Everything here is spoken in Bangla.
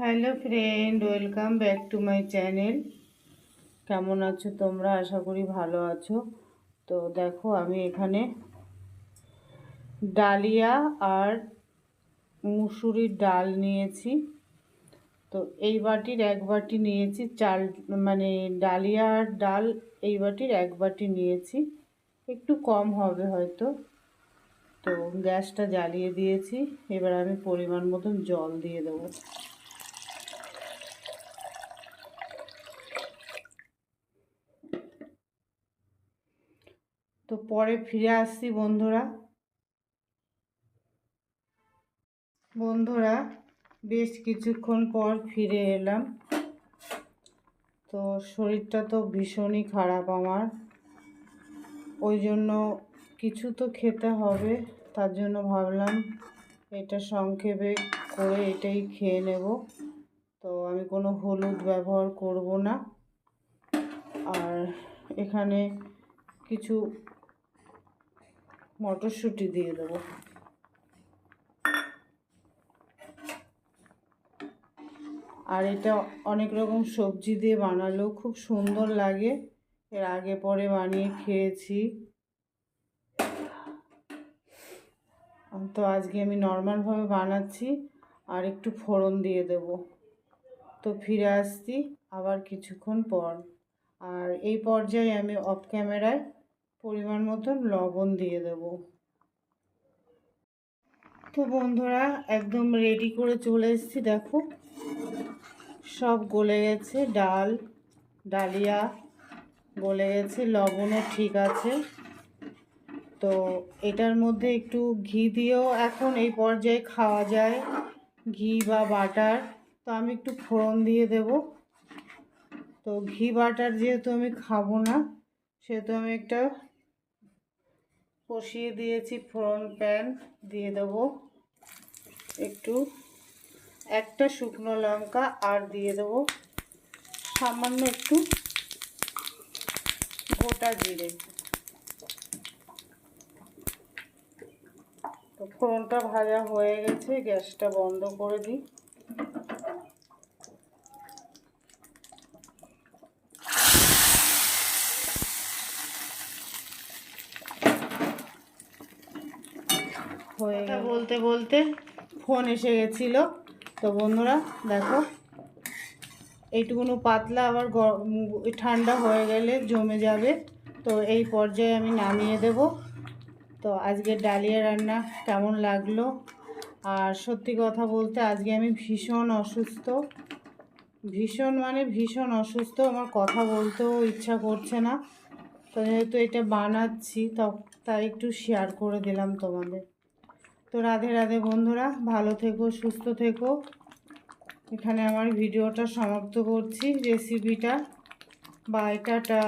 Hello friend welcome back to my channel কেমন আছো তোমরা? আশা করি ভালো আছো। তো দেখো, আমি এখানে ডালিয়া আর মুসুরির ডাল নিয়েছি। তো এই বাটির এক বাটি নিয়েছি, চাল মানে ডালিয়া আর ডাল এই বাটির এক বাটি নিয়েছি। একটু কম হবে হয়তো। তো গ্যাসটা জ্বালিয়ে দিয়েছি। এবার আমি পরিমাণ মতন জল দিয়ে দেবো। তো পরে ফিরে আসছি, বন্ধুরা। বন্ধুরা, বেশ কিছুক্ষণ পর ফিরে এলাম। তো শরীরটা তো ভীষণই খারাপ আমার। ওই জন্য কিছু তো খেতে হবে, তার জন্য ভাবলাম এটা সংক্ষেপে করে এটাই খেয়ে নেব। তো আমি কোনো হলুদ ব্যবহার করব না। আর এখানে কিছু মটরশুঁটি দিয়ে দেবো। আর এটা অনেক রকম সবজি দিয়ে বানালেও খুব সুন্দর লাগে। এর আগে পরে বানিয়ে খেয়েছি। তো আজকে আমি নর্মালভাবে বানাচ্ছি আর একটু ফোড়ন দিয়ে দেব। তো ফিরে আসছি আবার কিছুক্ষণ পর। আর এই পর্যায়ে আমি অফ ক্যামেরায় পরিমাণ মতন লবণ দিয়ে দেব। তো বন্ধুরা, একদম রেডি করে চলে এসেছি, দেখো। সব গলে গেছে, ডাল, ডালিয়া গলে গেছে, লবণও ঠিক আছে। তো এটার মধ্যে একটু ঘি দিয়েও এখন এই পর্যায়ে খাওয়া যায়, ঘি বা বাটার। তো আমি একটু ফোড়ন দিয়ে দেব। তো ঘি বাটার যেহেতু আমি খাব না, সেহেতু আমি একটা কষিয়ে দিয়েছি ফোড়ন প্যান, দিয়ে দেব একটু। একটা শুকনো লঙ্কা আর দিয়ে দেব সামান্য একটু গোটা জিরে। তো ফোড়নটা ভাজা হয়ে গেছে, গ্যাসটা বন্ধ করে দিই। হয়ে গেল। বলতে বলতে ফোন এসে গেছিল। তো বন্ধুরা দেখো এইটুকুনো পাতলা আবার ঠান্ডা হয়ে গেলে জমে যাবে। তো এই পর্যায়ে আমি নামিয়ে দেব। তো আজকে ডালিয়া রান্না কেমন লাগল? আর সত্যি কথা বলতে আজকে আমি ভীষণ অসুস্থ। ভীষণ মানে ভীষণ অসুস্থ আমার কথা বলতেও ইচ্ছা করছে না। তো যেহেতু এটা বানাচ্ছি তো তাই একটু শেয়ার করে দিলাম তোমাদের। তো রাধে রাধে বন্ধুরা, ভালো থেকো, সুস্থ থেকো। এখানে আমার ভিডিওটা সমাপ্ত করছি রেসিপিটা বাই টাটা।